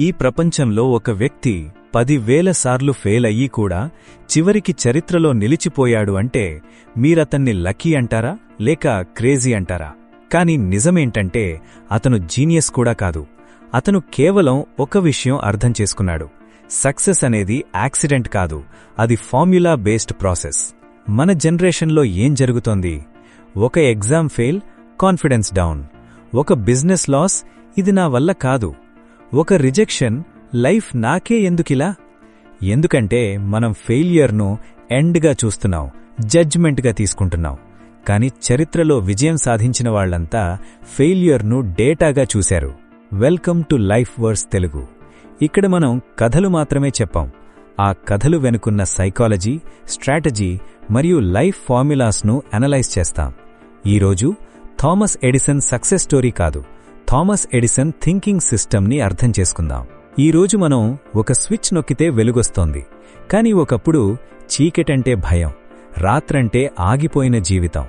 ఈ ప్రపంచంలో ఒక వ్యక్తి పదివేల సార్లు ఫెయిల్ అయ్యి కూడా చివరికి చరిత్రలో నిలిచిపోయాడు అంటే మీరతన్ని లక్కీ అంటారా? లేక క్రేజీ అంటారా? కాని నిజమేంటంటే అతను జీనియస్ కూడా కాదు. అతను కేవలం ఒక విషయం అర్థం చేసుకున్నాడు. సక్సెస్ అనేది యాక్సిడెంట్ కాదు అది ఫార్మ్యులా బేస్డ్ ప్రాసెస్. మన జనరేషన్లో ఏం జరుగుతోంది? ఒక ఎగ్జామ్ ఫెయిల్ కాన్ఫిడెన్స్ డౌన్. ఒక బిజినెస్ లాస్ ఇది నా వల్ల కాదు. ఒక రిజెక్షన్ లైఫ్ నాకే ఎందుకిలా? ఎందుకంటే మనం ఫెయిల్యూర్ను ఎండ్గా చూస్తున్నాం జడ్జ్మెంట్గా తీసుకుంటున్నాం. కాని చరిత్రలో విజయం సాధించిన వాళ్ళంతా ఫెయిల్యూర్ను డేటాగా చూశారు. Welcome to life verse Telugu. ఇక్కడ మనం కథలు మాత్రమే చెప్పాం. ఆ కథలు వెనుకున్న సైకాలజీ స్ట్రాటజీ మరియు లైఫ్ ఫార్ములాస్ను అనలైజ్ చేస్తాం. ఈరోజు థామస్ ఎడిసన్ సక్సెస్ స్టోరీ కాదు థామస్ ఎడిసన్ థింకింగ్ సిస్టమ్ని అర్థం చేసుకుందాం. ఈరోజు మనం ఒక స్విచ్ నొక్కితే వెలుగొస్తోంది. కాని ఒకప్పుడు చీకటంటే భయం రాత్రంటే ఆగిపోయిన జీవితం.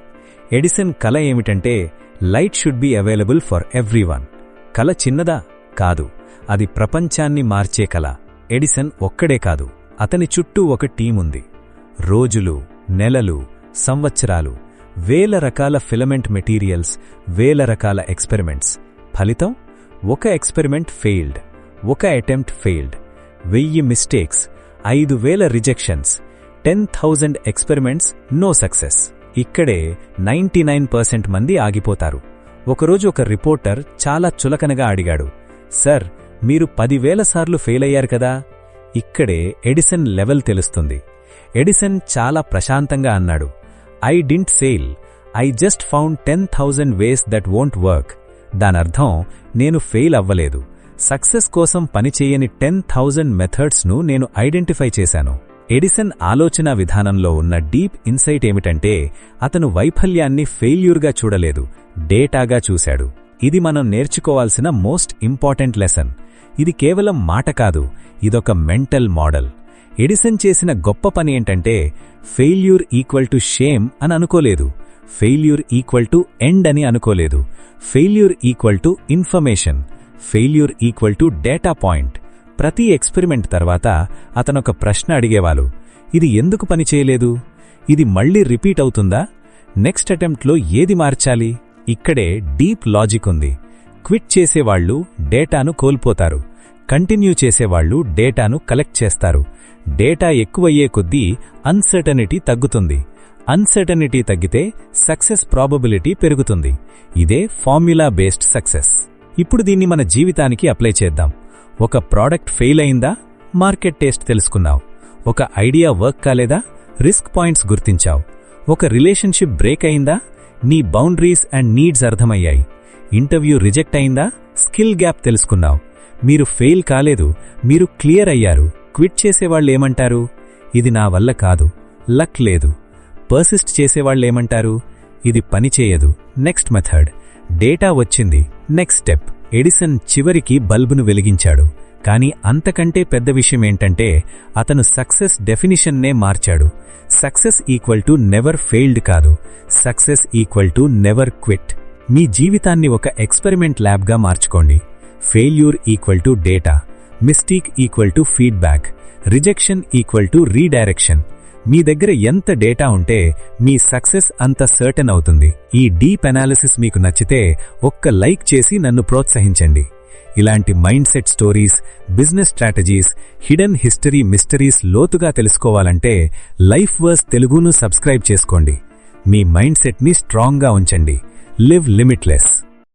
ఎడిసన్ కల ఏమిటంటే light should be available for everyone. కల చిన్నదా? కాదు. అది ప్రపంచాన్ని మార్చే కల. ఎడిసన్ ఒక్కడే కాదు. అతని చుట్టూ ఒక టీముంది. రోజులు నెలలు సంవత్సరాలు వేల రకాల ఫిలమెంట్ మెటీరియల్స్ వేల రకాల ఎక్స్పెరిమెంట్స్. ఫలితం ఒక ఎక్స్పెరిమెంట్ ఫెయిల్డ్ ఒక అటెంప్ట్ ఫెయిల్డ్ వెయ్యి మిస్టేక్స్ ఐదు వేల rejections ten thousand experiments no success. ఇక్కడే నైంటీ నైన్ పర్సెంట్ మంది ఆగిపోతారు. ఒకరోజు ఒక రిపోర్టర్ చాలా చులకనగా అడిగాడు సర్ మీరు పదివేల సార్లు ఫెయిల్ అయ్యారు కదా? ఇక్కడే ఎడిసన్ లెవెల్ తెలుస్తుంది. ఎడిసన్ చాలా ప్రశాంతంగా అన్నాడు I didn't fail. I just found ten thousand ways that won't work. దానర్థం నేను ఫెయిల్ అవ్వలేదు. సక్సెస్ కోసం పనిచేయని టెన్ థౌజండ్ మెథడ్స్ను నేను ఐడెంటిఫై చేశాను. ఎడిసన్ ఆలోచనా విధానంలో ఉన్న డీప్ ఇన్సైట్ ఏమిటంటే అతను వైఫల్యాన్ని ఫెయిల్యూర్గా చూడలేదు డేటాగా చూశాడు. ఇది మనం నేర్చుకోవాల్సిన మోస్ట్ ఇంపార్టెంట్ లెసన్. ఇది కేవలం మాట కాదు ఇదొక మెంటల్ మోడల్. ఎడిసన్ చేసిన గొప్ప పని ఏంటంటే ఫెయిల్యూర్ ఈక్వల్ టు షేమ్ అని అనుకోలేదు. ఫెయిల్యూర్ ఈక్వల్ టు ఎండ్ అని అనుకోలేదు. Failure equal to information. Failure equal to data point. ప్రతి ఎక్స్పెరిమెంట్ తర్వాత అతనొక ప్రశ్న అడిగేవాళ్ళు. ఇది ఎందుకు పనిచేయలేదు ఇది మళ్ళీ రిపీట్ అవుతుందా? నెక్స్ట్ అటెంప్ట్లో ఏది మార్చాలి? ఇక్కడే డీప్ లాజిక్ ఉంది. క్విట్ చేసేవాళ్ళు డేటాను కోల్పోతారు. కంటిన్యూ చేసేవాళ్ళు డేటాను కలెక్ట్ చేస్తారు. డేటా ఎక్కువయ్యే కొద్దీ అన్సర్టనిటీ తగ్గుతుంది. అన్సర్టనిటీ తగ్గితే సక్సెస్ ప్రాబబిలిటీ పెరుగుతుంది. ఇదే ఫార్ములా బేస్డ్ సక్సెస్ ఇప్పుడు దీన్ని మన జీవితానికి అప్లై చేద్దాం. ఒక ప్రోడక్ట్ ఫెయిల్ అయిందా? మార్కెట్ టేస్ట్ తెలుసుకున్నావు. ఒక ఐడియా వర్క్ కాలేదా? రిస్క్ పాయింట్స్ గుర్తించావు. ఒక రిలేషన్షిప్ బ్రేక్ అయిందా? నీ బౌండరీస్ అండ్ నీడ్స్ అర్థమయ్యాయి. ఇంటర్వ్యూ రిజెక్ట్ అయిందా? స్కిల్ గ్యాప్ తెలుసుకున్నావు. మీరు ఫెయిల్ కాలేదు. మీరు క్లియర్ అయ్యారు. క్విట్ చేసేవాళ్ళేమంటారు ఇది నా వల్ల కాదు. లక్ లేదు. పర్సిస్ట్ చేసేవాళ్ళేమంటారు ఇది పనిచేయదు నెక్స్ట్ మెథడ్ డేటా వచ్చింది. నెక్స్ట్ స్టెప్ ఎడిసన్ చివరికి బల్బును వెలిగించాడు. కానీ అంతకంటే పెద్ద విషయం ఏంటంటే అతను సక్సెస్ డెఫినిషన్నే మార్చాడు. Success equal to never failed కాదు. Success equal to never quit మీ జీవితాన్ని ఒక ఎక్స్పెరిమెంట్ ల్యాబ్గా మార్చుకోండి. Failure equal to data mistake equal to feedback rejection equal to redirection మీ దగ్గర ఎంత డేటా ఉంటే మీ సక్సెస్ అంత సర్టన్ అవుతుంది. ఈ డీప్ అనాలిసిస్ మీకు నచ్చితే ఒక్క లైక్ చేసి నన్ను ప్రోత్సహించండి. ఇలాంటి mind set stories business strategies hidden history mysteries లోతుగా తెలుసుకోవాలంటే లైఫ్ వర్స్ తెలుగును సబ్స్క్రైబ్ చేసుకోండి. మీ మైండ్ సెట్ని స్ట్రాంగ్గా ఉంచండి. Live limitless.